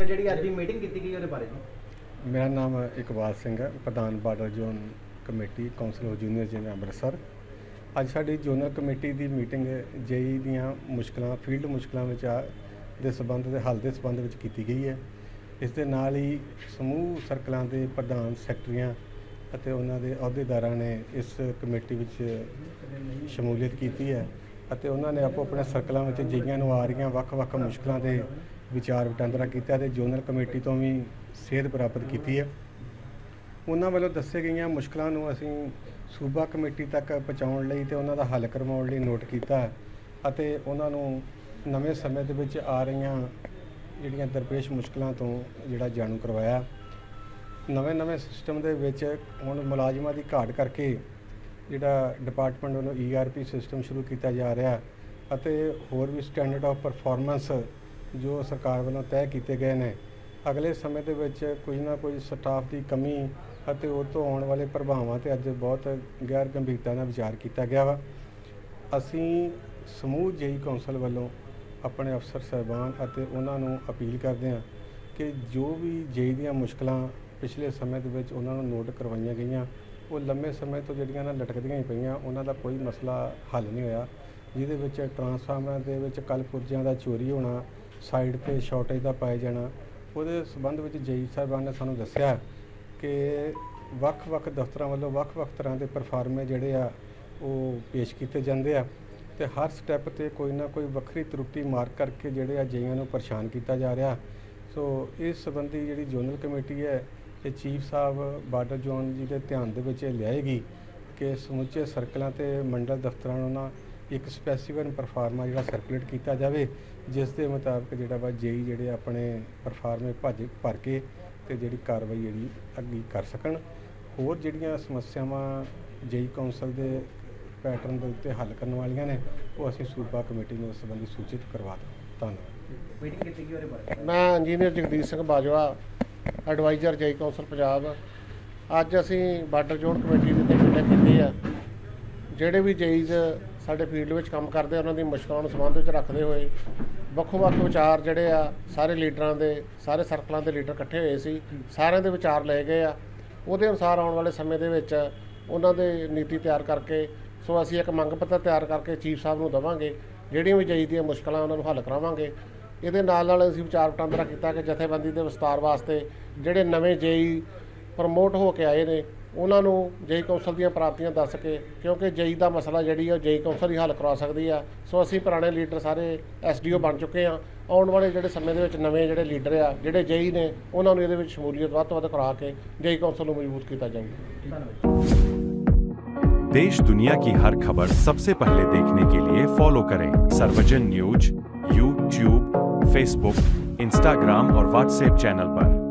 ਤੇ ਜਿਹੜੀ ਅੱਜ ਦੀ ਮੀਟਿੰਗ ਕੀਤੀ ਗਈ ਉਹਦੇ ਬਾਰੇ ਜੀ। ਮੇਰਾ ਨਾਮ ਇਕਬਾਲ ਸਿੰਘ ਹੈ, ਪ੍ਰਧਾਨ border zone committee, council of junior ਜਿਵੇਂ ਅੰਮ੍ਰਿਤਸਰ। ਅੱਜ ਸਾਡੀ ਜ਼ੋਨਲ ਕਮੇਟੀ ਦੀ ਮੀਟਿੰਗ ਜੇਈ ਦੀਆਂ ਮੁਸ਼ਕਲਾਂ ਫੀਲਡ ਮੁਸ਼ਕਲਾਂ ਵਿੱਚ ਆ, ਦੇ ਸਬੰਧ ਦੇ ਹੱਲ ਦੇ ਸਬੰਧ ਵਿੱਚ ਕੀਤੀ ਗਈ ਹੈ। ਇਸ ਦੇ ਨਾਲ ਹੀ ਸਮੂਹ ਸਰਕਲਾਂ ਦੇ ਪ੍ਰਧਾਨ ਸੈਕਟਰੀਆਂ ਅਤੇ ਉਹਨਾਂ ਦੇ ਅਹੁਦੇਦਾਰਾਂ ਨੇ ਇਸ ਕਮੇਟੀ ਵਿੱਚ ਸ਼ਮੂਲੀਅਤ ਕੀਤੀ ਹੈ ਅਤੇ ਉਹਨਾਂ ਨੇ ਆਪੋ ਆਪਣੇ ਸਰਕਲਾਂ ਵਿੱਚ ਜਈਆਂ ਨੂੰ ਆ ਰਹੀਆਂ ਵੱਖ-ਵੱਖ ਮੁਸ਼ਕਲਾਂ ਦੇ ਵਿਚਾਰ ਵਟਾਂਦਰਾ ਕੀਤਾ ਤੇ ਜ਼ੋਨਲ ਕਮੇਟੀ ਤੋਂ ਵੀ ਸੇਧ ਪ੍ਰਾਪਤ ਕੀਤੀ ਹੈ। ਉਹਨਾਂ ਵੱਲੋਂ ਦੱਸੇ ਗਈਆਂ ਮੁਸ਼ਕਲਾਂ ਨੂੰ ਅਸੀਂ ਸੂਬਾ ਕਮੇਟੀ ਤੱਕ ਪਹੁੰਚਾਉਣ ਲਈ ਤੇ ਉਹਨਾਂ ਦਾ ਹੱਲ ਕਰਵਾਉਣ ਲਈ ਨੋਟ ਕੀਤਾ ਅਤੇ ਉਹਨਾਂ ਨੂੰ ਨਵੇਂ ਸਮੇਂ ਦੇ ਵਿੱਚ ਆ ਰਹੀਆਂ ਜਿਹੜੀਆਂ ਦਰਪੇਸ਼ ਮੁਸ਼ਕਲਾਂ ਤੋਂ ਜਿਹੜਾ ਜਾਣੂ ਕਰਵਾਇਆ। ਨਵੇਂ ਨਵੇਂ ਸਿਸਟਮ ਦੇ ਵਿੱਚ ਹੁਣ ਮੁਲਾਜ਼ਮਾਂ ਦੀ ਘਾਟ ਕਰਕੇ ਜਿਹੜਾ ਡਿਪਾਰਟਮੈਂਟ ਵੱਲੋਂ ਈਆਰਪੀ ਸਿਸਟਮ ਸ਼ੁਰੂ ਕੀਤਾ ਜਾ ਰਿਹਾ ਅਤੇ ਹੋਰ ਵੀ ਸਟੈਂਡਰਡ ਆਫ ਪਰਫਾਰਮੈਂਸ ਜੋ ਸਰਕਾਰ ਵੱਲੋਂ ਤੈਅ ਕੀਤੇ ਗਏ ਨੇ। ਅਗਲੇ ਸਮੇਂ ਦੇ ਵਿੱਚ ਕੁਝ ਨਾ ਕੁਝ ਸਟਾਫ ਦੀ ਕਮੀ ਅਤੇ ਉਹ ਤੋਂ ਆਉਣ ਵਾਲੇ ਪ੍ਰਭਾਵਾਂ ਤੇ ਅੱਜ ਬਹੁਤ ਗੈਰ ਗੰਭੀਰਤਾ ਨਾਲ ਵਿਚਾਰ ਕੀਤਾ ਗਿਆ ਵਾ। ਅਸੀਂ ਸਮੂਹ ਜੇਈ ਕੌਂਸਲ ਵੱਲੋਂ ਆਪਣੇ ਅਫਸਰ, ਸਾਹਿਬਾਨ ਅਤੇ ਉਹਨਾਂ ਨੂੰ ਅਪੀਲ ਕਰਦੇ ਹਾਂ ਕਿ ਜੋ ਵੀ ਜੇਈ ਦੀਆਂ ਮੁਸ਼ਕਲਾਂ ਪਿਛਲੇ ਸਮੇਂ ਦੇ ਵਿੱਚ ਉਹਨਾਂ ਨੂੰ ਨੋਟ ਕਰਵਾਈਆਂ ਗਈਆਂ, ਉਹ ਲੰਮੇ ਸਮੇਂ ਤੋਂ ਜਿਹੜੀਆਂ ਨਾ ਲਟਕਦੀਆਂ ਹੀ ਪਈਆਂ, ਉਹਨਾਂ ਦਾ ਕੋਈ ਮਸਲਾ ਹੱਲ ਨਹੀਂ ਹੋਇਆ। ਜਿਹਦੇ ਵਿੱਚ ਟਰਾਂਸਫਾਰਮਰਾਂ ਦੇ ਵਿੱਚ ਕੱਲ ਪੁਰਜਿਆਂ ਦਾ ਚੋਰੀ ਹੋਣਾ ਸਾਈਡ ਤੇ ਸ਼ਾਰਟੇਜ ਦਾ ਪਾਇਆ ਜਾਣਾ, ਉਹਦੇ ਸਬੰਧ ਵਿੱਚ ਜੇਈ ਸਾਹਿਬਾਨ ਨੇ ਸਾਨੂੰ ਦੱਸਿਆ ਕਿ ਵੱਖ-ਵੱਖ ਦਫ਼ਤਰਾਂ ਵੱਲੋਂ ਵੱਖ-ਵੱਖ ਤਰ੍ਹਾਂ ਦੇ ਪਰਫਾਰਮੇ ਜਿਹੜੇ ਆ, ਉਹ ਪੇਸ਼ ਕੀਤੇ ਜਾਂਦੇ ਆ ਤੇ ਹਰ ਸਟੈਪ ਤੇ ਕੋਈ ਨਾ ਕੋਈ ਵੱਖਰੀ ਤਰੁੱਟੀ ਮਾਰਕ ਕਰਕੇ ਜਿਹੜੇ ਆ ਜਈਆਂ ਨੂੰ ਪਰੇਸ਼ਾਨ ਕੀਤਾ ਜਾ ਰਿਹਾ। ਸੋ ਇਸ ਸੰਬੰਧੀ ਜਿਹੜੀ ਜ਼ੋਨਲ ਕਮੇਟੀ ਹੈ, ਇਹ ਚੀਫ ਸਾਹਿਬ ਬਾਰਡਰ ਜ਼ੋਨ ਜੀ ਦੇ ਧਿਆਨ ਦੇ ਵਿੱਚ ਇਹ ਲਿਆਏਗੀ ਕਿ ਸਮੁੱਚੇ ਸਰਕਲਾਂ ਤੇ ਮੰਡਲ ਦਫ਼ਤਰਾਂ ਨੂੰ ਨਾ ਇੱਕ ਸਪੈਸੀਫਿਕ ਪਰਫਾਰਮਾ ਜਿਹੜਾ ਸਰਕੂਲੇਟ ਕੀਤਾ ਜਾਵੇ ਜਿਸ ਦੇ ਮੁਤਾਬਕ ਜਿਹੜਾ ਵਾ ਜੇਈ ਜਿਹੜੇ ਆਪਣੇ ਪਰਫਾਰਮੇ ਭੱਜ ਭਰ ਕੇ ਤੇ ਜਿਹੜੀ ਕਾਰਵਾਈ ਜਿਹੜੀ ਅੱਗੇ ਕਰ ਸਕਣ। ਹੋਰ ਜਿਹੜੀਆਂ ਸਮੱਸਿਆਵਾਂ ਜੇਈ ਕੌਂਸਲ ਦੇ ਪੈਟਰਨ ਦੇ ਉੱਤੇ ਹੱਲ ਕਰਨ ਵਾਲੀਆਂ ਨੇ ਉਹ ਅਸੀਂ ਸੂਬਾ ਕਮੇਟੀ ਨੂੰ ਇਸ ਸੰਬੰਧੀ ਸੂਚਿਤ ਕਰਵਾ ਦਾਂ ਧੰਨਵਾਦ। ਮੀਟਿੰਗ ਕੀਤੀ ਗਈ ਉਹਦੇ ਬਾਰੇ? ਮੈਂ ਇੰਜੀਨੀਅਰ ਜਗਦੀਸ਼ ਸਿੰਘ ਬਾਜਵਾ ਐਡਵਾਈਜ਼ਰ ਜਈ ਕੌਂਸਲ ਪੰਜਾਬ। ਅੱਜ ਅਸੀਂ ਬਾਰਡਰ ਜ਼ੋਨ ਕਮੇਟੀ ਦੇ ਤੇ ਮੀਟਿੰਗ ਕੀਤੀ ਆ। ਜਿਹੜੇ ਵੀ ਜਈਜ਼ ਸਾਡੇ ਫੀਲਡ ਵਿੱਚ ਕੰਮ ਕਰਦੇ ਉਹਨਾਂ ਦੀ ਮੁਸ਼ਕਲਾਂ ਨੂੰ ਸੰਬੰਧ ਵਿੱਚ ਰੱਖਦੇ ਹੋਏ ਵੱਖੋ ਵੱਖ ਵਿਚਾਰ ਜਿਹੜੇ ਆ, ਸਾਰੇ ਲੀਡਰਾਂ ਦੇ, ਸਾਰੇ ਸਰਕਲਾਂ ਦੇ ਲੀਡਰ ਇਕੱਠੇ ਹੋਏ ਸੀ, ਸਾਰਿਆਂ ਦੇ ਵਿਚਾਰ ਲਏ ਗਏ ਆ। ਉਹਦੇ ਅਨੁਸਾਰ ਆਉਣ ਵਾਲੇ ਸਮੇਂ ਦੇ ਵਿੱਚ ਉਹਨਾਂ ਦੇ ਨੀਤੀ ਤਿਆਰ ਕਰਕੇ, ਸੋ ਅਸੀਂ ਇੱਕ ਮੰਗ ਪੱਤਰ ਤਿਆਰ ਕਰਕੇ ਚੀਫ ਸਾਹਿਬ ਨੂੰ ਦੇਵਾਂਗੇ, ਜਿਹੜੀਆਂ ਵੀ ਜਈ ਦੀਆਂ ਮੁਸ਼ਕਲਾਂ ਉਹਨਾਂ ਨੂੰ ਹੱਲ ਕਰਾਵਾਂਗੇ। ਇਹਦੇ ਨਾਲ ਨਾਲ ਅਸੀਂ ਵਿਚਾਰ ਵਟਾਂਦਰਾ ਕੀਤਾ ਕਿ ਜਥੇਬੰਦੀ ਦੇ ਵਿਸਤਾਰ ਵਾਸਤੇ ਜਿਹੜੇ ਨਵੇਂ ਜੇਈ ਪ੍ਰਮੋਟ ਹੋ ਕੇ ਆਏ ਨੇ ਉਹਨਾਂ ਨੂੰ ਜੇਈ ਕੌਂਸਲ ਦੀਆਂ ਪ੍ਰਾਪਤੀਆਂ ਦੱਸ ਕੇ ਕਿਉਂਕਿ ਜੇਈ ਦਾ ਮਸਲਾ ਜਿਹੜੀ ਆ ਜੇਈ ਕੌਂਸਲ ਹੀ ਹੱਲ ਕਰਵਾ ਸਕਦੀ ਆ ਸੋ ਅਸੀਂ ਪੁਰਾਣੇ ਲੀਡਰ ਸਾਰੇ ਐਸਡੀਓ ਬਣ ਚੁੱਕੇ ਆ ਆਉਣ ਵਾਲੇ ਜਿਹੜੇ ਸਮੇਂ ਦੇ ਵਿੱਚ ਨਵੇਂ ਜਿਹੜੇ ਲੀਡਰ ਆ ਜਿਹੜੇ ਜੇਈ ਨੇ ਉਹਨਾਂ ਨੂੰ ਇਹਦੇ ਵਿੱਚ ਸ਼ਮੂਲੀਅਤ ਵੱਧ ਤੋਂ ਵੱਧ ਕਰਾ ਕੇ ਜੇਈ ਕੌਂਸਲ ਨੂੰ ਮਜ਼ਬੂਤ ਕੀਤਾ ਜਾਊਗਾ ਧੰਨਵਾਦ देश दुनिया की हर खबर सबसे पहले देखने के लिए फॉलो करें Sarvajan news YouTube Facebook Instagram और व्हाट्सएप चैनल पर।